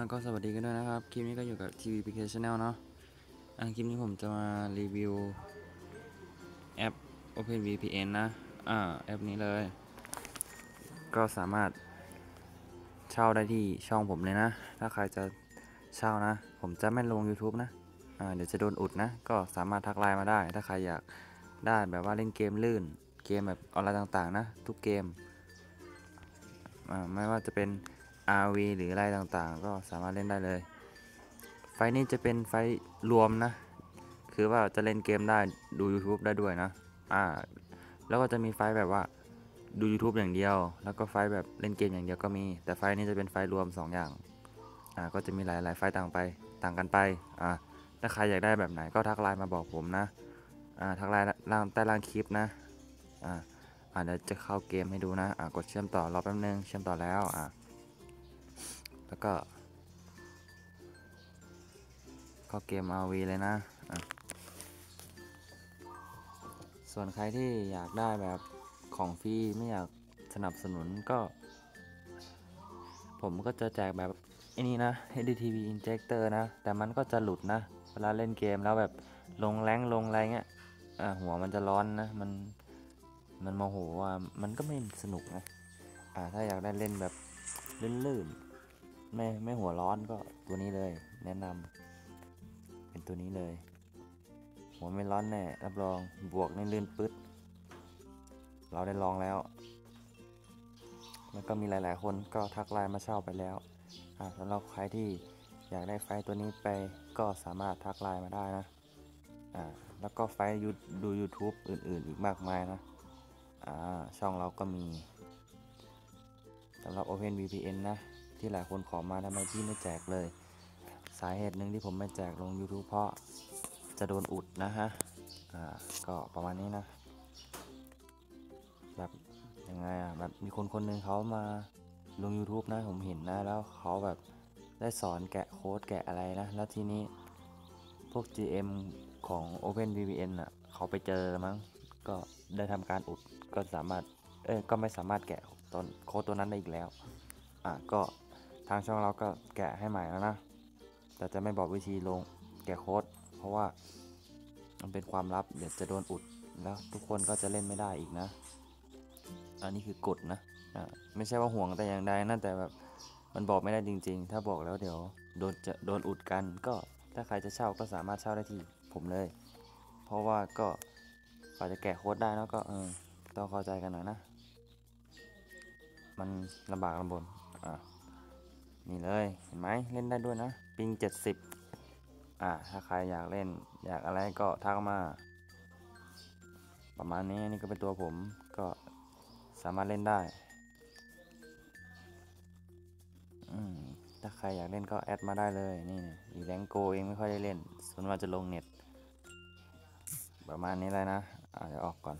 อะก็สวัสดีกันด้วยนะครับ คลิปนี้ก็อยู่กับ TVPK Channel เนาะอะคลิปนี้ผมจะมารีวิวแอป OpenVPN นะ อ่า แอปนี้เลย ก็สามารถเช่าได้ที่ช่องผมเลยนะ ถ้าใครจะเช่านะ ผมจะไม่ลง YouTube นะ อ่า เดี๋ยวจะโดนอุดนะ ก็สามารถทักไลน์มาได้ ถ้าใครอยากได้แบบว่าเล่นเกมลื่น เกมแบบออนไลน์ต่างๆ นะ ทุกเกม อ่า ไม่ว่าจะเป็น RV หรืออะไรต่างๆ ก็สามารถเล่นได้เลย ไฟนี้จะเป็นไฟรวมนะ คือว่าจะเล่นเกมได้ดู YouTube ได้ด้วยนะ อ่า แล้วก็จะมีไฟแบบว่าดู YouTube อย่างเดียว แล้วก็ไฟแบบเล่นเกมอย่างเดียวก็มี แต่ไฟนี้จะเป็นไฟรวม 2 อย่าง อ่า ก็จะมีหลายๆไฟต่างไป ต่างกันไป อ่า ถ้าใครอยากได้แบบไหนก็ทักไลน์มาบอกผมนะ อ่า ทักไลน์ล่างใต้ล่างคลิปนะ อ่า อ่าเดี๋ยวจะเข้าเกมให้ดูนะ อ่ากดเชื่อมต่อรอแป๊บนึง เชื่อมต่อแล้ว อ่า แล้วก็เข้าเกม RV เลยนะะส่วนใครที่อยากได้แบบของฟรีไม่อยากสนับสนุนก็ ผมก็จะแจกแบบไอ้นี่นะ HDTV Injector นะ แต่มันก็จะหลุดนะ เวลาเล่นเกมแล้วแบบลงแรงลงอะไรเงี้ยหัวมันจะร้อนนะ มันมันโมโหว่ามันก็ไม่สนุกนะ อ่าถ้าอยากได้เล่นแบบลื่นๆ ไม่ไม่หัวร้อนก็ตัวนี้เลย แนะนำเป็นตัวนี้เลย หัวไม่ร้อนแน่รับรองบวกในลื่นปึ๊ดเราได้ลองแล้ว แล้วก็มีหลาย ๆ คนก็ทักไลน์มาเช่าไปแล้วอ่าสำหรับใครที่อยากได้ไฟตัวนี้ไปก็สามารถทักไลน์มาได้นะอ่าแล้วก็ไฟยูดู YouTube อื่น ๆ อีกมากมายนะอ่าช่องเราก็มีสำหรับ Open VPN นะ ที่หลายคนขอมาทำไมพี่ไม่แจกเลย สาเหตุหนึ่งที่ผมไม่แจกลง YouTube เพราะจะโดนอุดนะฮะ อ่า ก็ประมาณนี้นะ แบบยังไงอะ แบบมีคนคนหนึ่งเขามาลง YouTube นะผมเห็นนะ แล้วเขาแบบได้สอนแกะโค้ดแกะอะไรนะ แล้วทีนี้พวก GM ของ OpenVPN อะ เขาไปเจอมั้ง ก็ได้ทำการอุด ก็สามารถ เอ้ย ก็ไม่สามารถแกะตอนโค้ดตัวนั้นได้อีกแล้ว อะ ก็ ทางช่องเราก็แกะให้ใหม่แล้วนะ แต่จะไม่บอกวิธีลงแกะโค้ด เพราะว่ามันเป็นความลับเดี๋ยวจะโดนอุดแล้วทุกคนก็จะเล่นไม่ได้อีกนะ อันนี้คือกฎนะอ่าไม่ใช่ว่าห่วงแต่อย่างใดนะแต่แบบมันบอกไม่ได้จริง ๆ ถ้าบอกแล้วเดี๋ยวโดนจะโดนอุดกัน ก็ถ้าใครจะเช่าก็สามารถเช่าได้ที่ผมเลย เพราะว่าก็กว่าจะแกะโค้ดได้แล้วก็เออต้องเข้าใจกันหน่อยนะ มันลำบากลำบนอ่า นี่เลยเห็นไหมเล่นได้ด้วยนะ ปิง 70 อ่าถ้าใครอยากเล่นอยากอะไรก็ทักมา ประมาณนี้นี่ก็เป็นตัวผมก็สามารถเล่นได้ถ้าใครอยากเล่นก็แอดมาได้เลยนี่อีแรงโกเองไม่ค่อยได้เล่นส่วนมากจะลงเน็ต ประมาณนี้เลยนะอ่าเดี๋ยวออกก่อน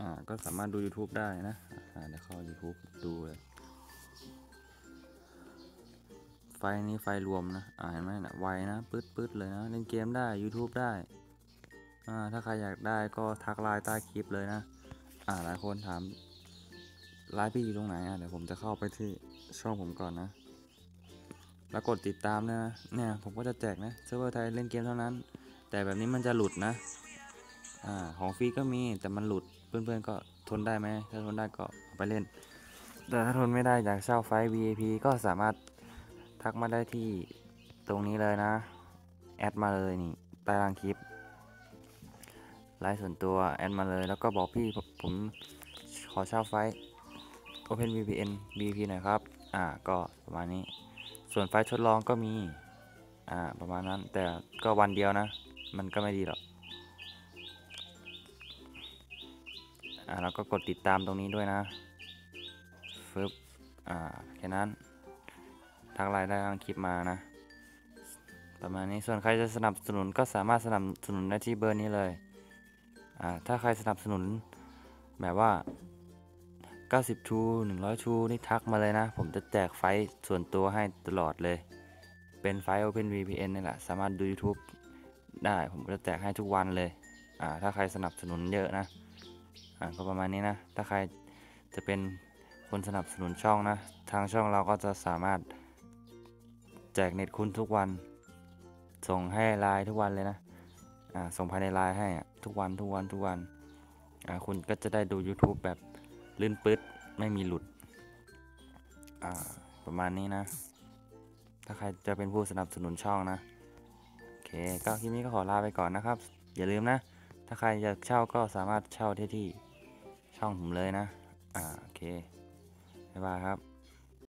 อ่าก็สามารถดู YouTube ได้นะอ่าเดี๋ยวเข้า YouTube ดูเลยไฟนี้ไฟรวมนะ อ่าเห็นไหมนะไวนะปื๊ดปื๊ดเลยนะ เล่นเกมได้ YouTube ได้ อ่า ถ้าใครอยากได้ก็ทักไลน์ใต้คลิปเลยนะ อ่า หลายคนถามไลน์พี่อยู่ตรงไหนอะ เดี๋ยวผมจะเข้าไปที่ช่องผมก่อนนะ แล้วกดติดตามนะ เนี่ย ผมก็จะแจกนะ เซิร์ฟเวอร์ไทยเล่นเกมเท่านั้น แต่แบบนี้มันจะหลุดนะ อ่า ของฟรีก็มี แต่มันหลุด พื่อนๆก็ทนได้ไหมถ้าทนได้ก็ไปเล่น แต่ถ้าทนไม่ได้อยากเช่าไฟ VIP ก็สามารถทักมาได้ที่ตรงนี้เลยนะ แอดมาเลยนี่ใต้ล่างคลิปไลฟ์ส่วนตัวแอดมาเลย แล้วก็บอกพี่ผมขอเช่าไฟ Open VPN VIP หน่อยครับ อ่าก็ประมาณนี้ ส่วนไฟทดลองก็มี อ่าประมาณนั้นแต่ก็วันเดียวนะ มันก็ไม่ดีหรอก อ่าแล้วก็กดติดตามตรงนี้ด้วยนะฟึบอ่าแค่นั้นทักไลน์ได้ทางคลิปมานะ ประมาณนี้ส่วนใครจะสนับสนุนก็สามารถสนับสนุนได้ที่เบอร์นี้เลยอ่าถ้าใครสนับสนุนแบบว่า 90 ชู100 ชูนี่ทักมาเลยนะ ผมจะแจกไฟล์ส่วนตัวให้ตลอดเลย เป็นไฟล์ Open VPN นี่แหละ สามารถดู YouTube ได้ผมก็จะแจกให้ทุกวันเลยอ่าถ้าใครสนับสนุนเยอะนะ อ่าก็ประมาณนี้นะ ถ้าใครจะเป็นคนสนับสนุนช่องนะ ทางช่องเราก็จะสามารถแจกเน็ตคุณทุกวัน ส่งให้ไลน์ทุกวันเลยนะ อ่า ส่งภายในไลน์ให้ทุกวันทุกวันทุกวัน อ่า คุณก็จะได้ดู YouTube แบบลื่นปื๊ดไม่มีหลุด อ่า ประมาณนี้นะ ถ้าใครจะเป็นผู้สนับสนุนช่องนะ โอเค ก็คลิปนี้ก็ขอลาไปก่อนนะครับ อย่าลืมนะ ถ้าใครอยากเช่าก็สามารถเช่าที่ที่ ช่องผมเลยนะ อ่า โอเค บ๊ายบายครับ